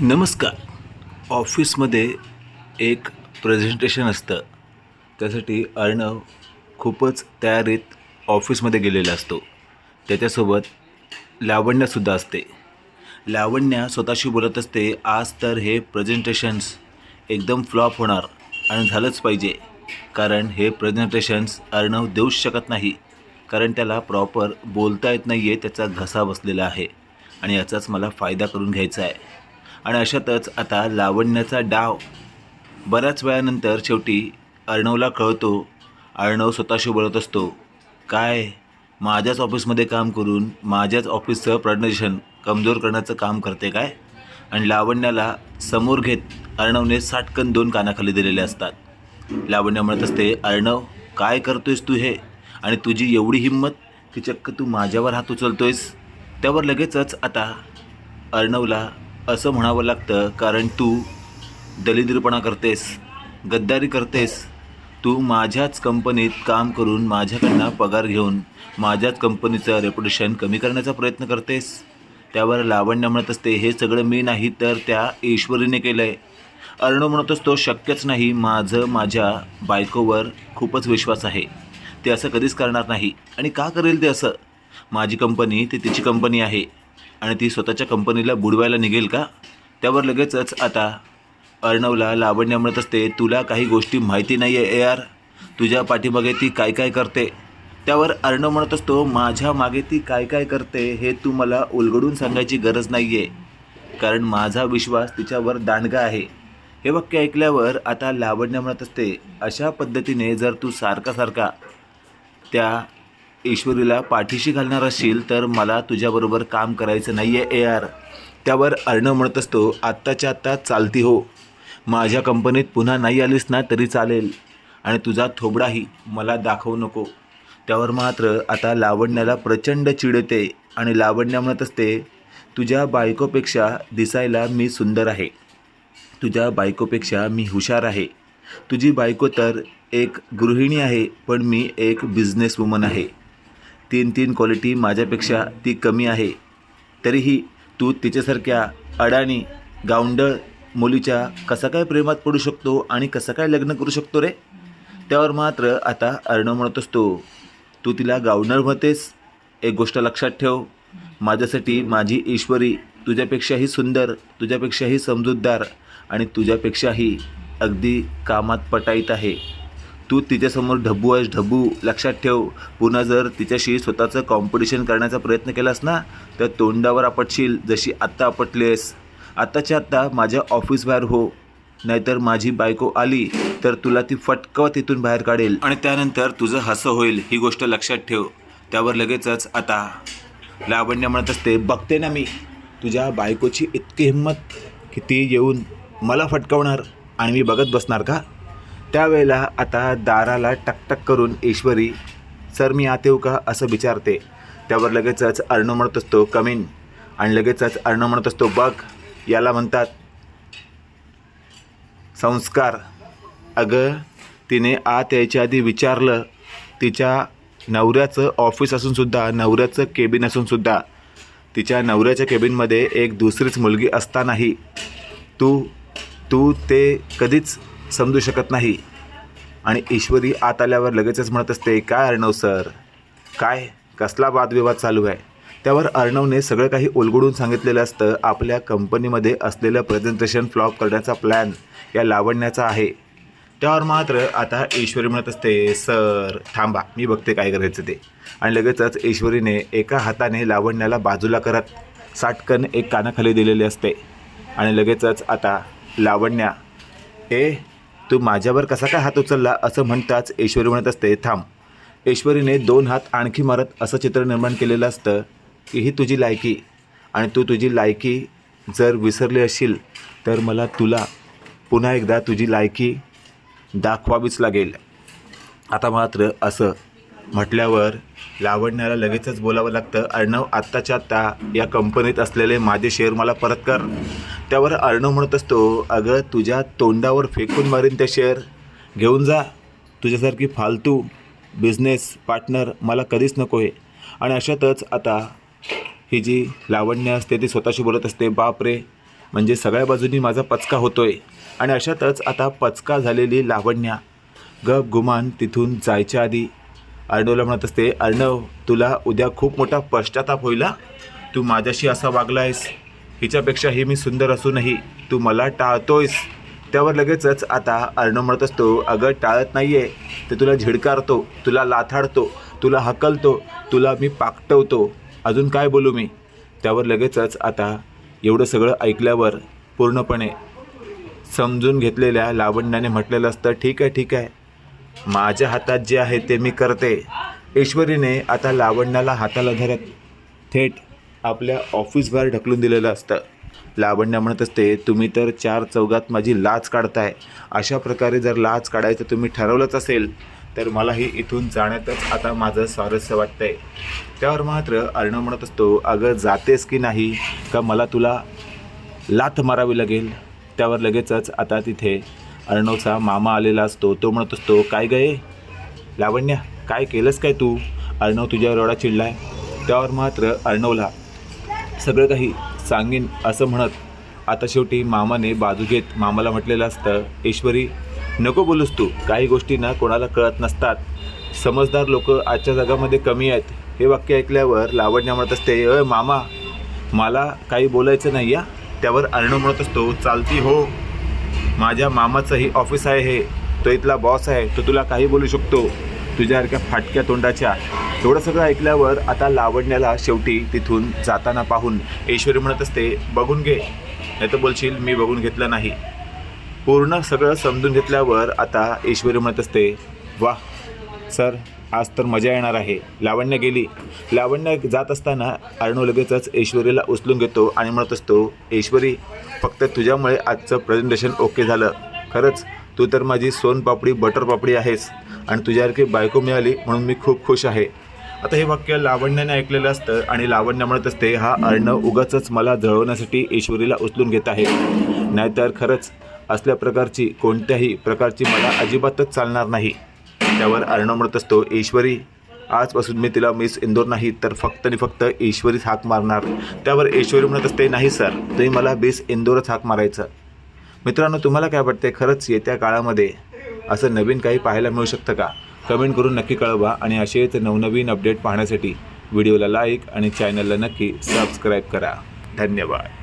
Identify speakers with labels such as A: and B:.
A: नमस्कार. ऑफिसमध्ये एक प्रेझेंटेशन असतं. त्यासाठी अर्णव खूपच तयारीत ऑफिसमध्ये गेलेला असतो. त्याच्यासोबत लावण्यसुद्धा असते. लावण्या स्वतःशी बोलत असते आज तर हे प्रेझेंटेशन्स एकदम फ्लॉप होणार आणि झालंच पाहिजे. कारण हे प्रेझेंटेशन्स अर्णव देऊच शकत नाही. कारण त्याला प्रॉपर बोलता येत नाही आहे त्याचा घसा बसलेला आहे. आणि याचाच मला फायदा करून घ्यायचा आहे. आणि अशातच आता लावण्याचा डाव. बऱ्याच वेळानंतर शेवटी अर्णवला कळतो अर्णव स्वतःशी बोलत असतो काय माझ्याच ऑफिसमध्ये काम करून माझ्याच ऑफिसचं प्रेझेंटेशन कमजोर करण्याचं काम करते काय? आणि लावण्याला समोर घेत अर्णवने साटकन दोन कानाखाली दिलेले असतात. लावण्य म्हणत असते अर्णव काय करतोयस तू हे? आणि तुझी एवढी हिंमत की चक्क तू माझ्यावर हात उचलतोयस? त्यावर लगेचच आता अर्णवला असं म्हणावं लागतं कारण तू दलिद्रपणा करतेस गद्दारी करतेस. तू माझ्याच कंपनीत काम करून माझ्याकडनं पगार घेऊन माझ्याच कंपनीचं रेप्युटेशन कमी करण्याचा प्रयत्न करतेस. त्यावर लावण्य म्हणत असते हे सगळं मी नाही तर त्या ईश्वरीने केलं आहे अर्णव म्हणत असतो शक्यच नाही माझं माझ्या बायकोवर खूपच विश्वास आहे. ते असं कधीच करणार नाही. आणि का करेल ते असं? माझी कंपनी ती तिची कंपनी आहे. आणि ती स्वतःच्या कंपनीला बुडवायला निघेल का? त्यावर लगेचच आता अर्णवला लावण्या म्हणत असते. तुला काही गोष्टी माहिती नाही आहे यार तुझ्या पाठीमागे ती काय काय करते? त्यावर अर्णव म्हणत असतो माझ्या मागे ती काय काय करते हे तू मला उलगडून सांगायची गरज नाही आहे कारण माझा विश्वास तिच्यावर दांडगा आहे. हे वाक्य ऐकल्यावर आता लावण्या म्हणत असते अशा पद्धतीने जर तू सारखा सारखा त्या ईश्वरीला पाठीशी घालणार असशील तर मला तुझ्याबरोबर काम करायचं नाही आहे ए आर. त्यावर अर्णव म्हणत असतो आत्ताच्या आत्ता चालती हो. माझ्या कंपनीत पुन्हा नाही आलीस ना तरी चालेल. आणि तुझा थोबडाही मला दाखवू नको. त्यावर मात्र आता लावण्याला प्रचंड चिड येते आणि लावण्या म्हणत असते तुझ्या बायकोपेक्षा दिसायला मी सुंदर आहे. तुझ्या बायकोपेक्षा मी हुशार आहे. तुझी बायको तर एक गृहिणी आहे पण मी एक बिझनेस वुमन आहे. तीन तीन क्वालिटी माझ्यापेक्षा ती कमी आहे. तरीही तू तिच्यासारख्या अडाणी गावंडळ मुलीच्या कसा काय प्रेमात पडू शकतो आणि कसं काय लग्न करू शकतो रे? त्यावर मात्र आता अर्णव म्हणत असतो तू तिला गावंडळ म्हणतेस? एक गोष्ट लक्षात ठेव. माझ्यासाठी माझी ईश्वरी तुझ्यापेक्षाही सुंदर तुझ्यापेक्षाही समजूतदार आणि तुझ्यापेक्षाही अगदी कामात पटाईत आहे. तू तिच्यासमोर ढब्बू आहेस ढब्बू लक्षात ठेव. पुन्हा जर तिच्याशी स्वतःचं कॉम्पिटिशन करण्याचा प्रयत्न केलास ना तर तोंडावर आपटशील जशी आत्ता आपटलेस आत्ताच्या आत्ता माझ्या ऑफिस बाहेर हो. नाहीतर माझी बायको आली तर तुला ती फटकवत तिथून बाहेर काढेल. आणि त्यानंतर तुझं हसं होईल ही गोष्ट लक्षात ठेव. त्यावर लगेचच आता. लावण्य म्हणत असते बघते ना मी तुझ्या बायकोची इतकी हिंमत की ती येऊन मला फटकवणार आणि मी बघत बसणार का? त्यावेळेला आता दाराला टकटक करून ईश्वरी सर मी आत येऊ का? असं विचारते. त्यावर लगेचच अर्णव म्हणत असतो कमीन आणि लगेचच अर्णव म्हणत असतो बघ याला म्हणतात. संस्कार. अगं तिने आत यायच्या आधी विचारलं तिच्या नवऱ्याचं ऑफिस असूनसुद्धा नवऱ्याचं केबिन असूनसुद्धा तिच्या नवऱ्याच्या केबिनमध्ये एक दुसरीच मुलगी असतानाही तू तू ते कधीच समजू शकत नाही. आणि ईश्वरी आत आल्यावर लगेचच म्हणत असते काय अर्णव सर? काय? कसला वादविवाद चालू आहे? त्यावर अर्णवने सगळं काही उलगडून सांगितलेलं असतं. आपल्या कंपनीमध्ये असलेलं प्रेझेंटेशन फ्लॉप करण्याचा प्लॅन या लावण्याचा आहे. त्यावर मात्र आता ईश्वरी म्हणत असते सर थांबा मी बघते काय करायचं ते. आणि लगेचच ईश्वरीने एका हाताने लावण्याला बाजूला करत साटकन एक कानाखाली दिलेले असते. आणि लगेचच आता लावण्या ए तू माझ्यावर कसा काय हात उचलला असं म्हणताच ईश्वरी म्हणत असते थांब. ईश्वरीने दोन हात आणखी मारत असं चित्र निर्माण केलेलं असतं की ही तुझी लायकी. आणि तू तुझी लायकी जर विसरली असशील तर मला तुला पुन्हा एकदा तुझी लायकी दाखवावीच लागेल. आता मात्र असं म्हटल्यावर लावण्याला लगेचच बोलावं लागतं. अर्णव आत्ताच्या आत्ता या कंपनीत असलेले माझे शेअर मला परत कर. त्यावर अर्णव म्हणत असतो अगं तुझ्या तोंडावर फेकून मारीन ते शेअर घेऊन जा. तुझ्यासारखी फालतू बिझनेस पार्टनर मला कधीच नको आहे आणि अशातच आता ही जी लावण्य असते ती स्वतःशी बोलत असते बाप रे म्हणजे सगळ्या बाजूनी माझा पचका होतो आहे आणि अशातच आता पचका झालेली लावण्या गप गुमान तिथून जायच्या आधी अर्णवला म्हणत असते अर्णव तुला उद्या खूप मोठा पश्चाताप होईल. तू माझ्याशी असा वागला आहेस. हिच्यापेक्षाही मी सुंदर असूनही तू मला टाळतोयस. त्यावर लगेचच आता अर्णव म्हणत असतो अगं टाळत नाही आहे ते तुला झिडकारतो तुला लाथाडतो तुला हकलतो तुला मी पाकटवतो. अजून काय बोलू मी? त्यावर लगेचच आता एवढं सगळं ऐकल्यावर पूर्णपणे समजून घेतलेल्या लावण्याने म्हटलेलं असतं ठीक आहे ठीक आहे. माझ्या हातात जे आहे ते मी करते. ईश्वरीने आता लावण्याला हाताला धरत थेट आपल्या ऑफिस ढकलून दिलेलं असतं. लावण्या म्हणत असते तुम्ही तर चार चौघात माझी लाच काढताय. अशा प्रकारे जर लाच काढायचं तुम्ही ठरवलंच असेल तर मलाही इथून जाण्यातच आता माझं स्वारस्य वाटतंय. त्यावर मात्र अर्णव म्हणत असतो अगं जातेस की नाही का मला तुला लाथ मारावी लागेल? त्यावर लगेचच आता तिथे अर्णवचा मामा आलेला असतो. तो म्हणत असतो काय गये लावण्या काय केलंस काय तू? अर्णव तुझ्यावर एवढा चिडलाय. त्यावर मात्र अर्णवला सगळं काही सांगेन असं म्हणत आता शेवटी मामाने बाजू घेत मामाला म्हटलेलं असतं ईश्वरी नको बोलूस तू. काही गोष्टींना कोणाला कळत नसतात. समजदार लोक आजच्या जगामध्ये कमी आहेत. हे वाक्य ऐकल्यावर लावण्या म्हणत असते अ मामा मला काही बोलायचं नाही या? त्यावर अर्णव म्हणत असतो चालती हो. माझ्या मामाचंही ऑफिस आहे हे. तो इथला बॉस आहे. तो तुला काही बोलू शकतो. तुझ्यासारख्या फाटक्या तोंडाच्या. एवढं सगळं ऐकल्यावर आता लावण्याला शेवटी तिथून जाताना पाहून ईश्वरी म्हणत असते बघून घे. नाही तर बोलशील मी बघून घेतलं नाही. पूर्ण सगळं समजून घेतल्यावर आता ईश्वरी म्हणत असते वा सर आज तर मजा येणार आहे. लावण्य गेली. लावण्य जात असताना अर्णव लगेचच ऐश्वरीला उचलून घेतो आणि म्हणत असतो ऐश्वरी फक्त तुझ्यामुळे आजचं प्रेझेंटेशन ओके झालं. खरंच तू तर माझी सोनपापडी बटर पापडी आहेस आणि तुझ्यासारखी बायको मिळाली म्हणून मी खूप खुश आहे. आता हे वाक्य लावण्याने ऐकलेलं असतं आणि लावण्य म्हणत असते हा अर्णव उगाचच मला जळवण्यासाठी ईश्वरीला उचलून घेत आहे. नाहीतर खरंच असल्या प्रकारची कोणत्याही प्रकारची मला अजिबातच चालणार नाही. त्यावर अर्णव म्हणत असतो ईश्वरी आजपासून मी तिला मिस इंदोर नाही तर फक्त आणि फक्त ईश्वरीच हाक मारणार. त्यावर ईश्वरी म्हणत असते नाही सर तुम्ही मला बेस इंदोरच हाक मारायचं. मित्रांनो तुम्हाला काय वाटते खरंच येत्या काळामध्ये असं नवीन काही पाहायला मिळू शकतं का? कमेंट करून नक्की कळवा आणि असेच नवनवीन अपडेट पाहण्यासाठी व्हिडिओला लाईक आणि चॅनलला नक्की सबस्क्राईब करा. धन्यवाद.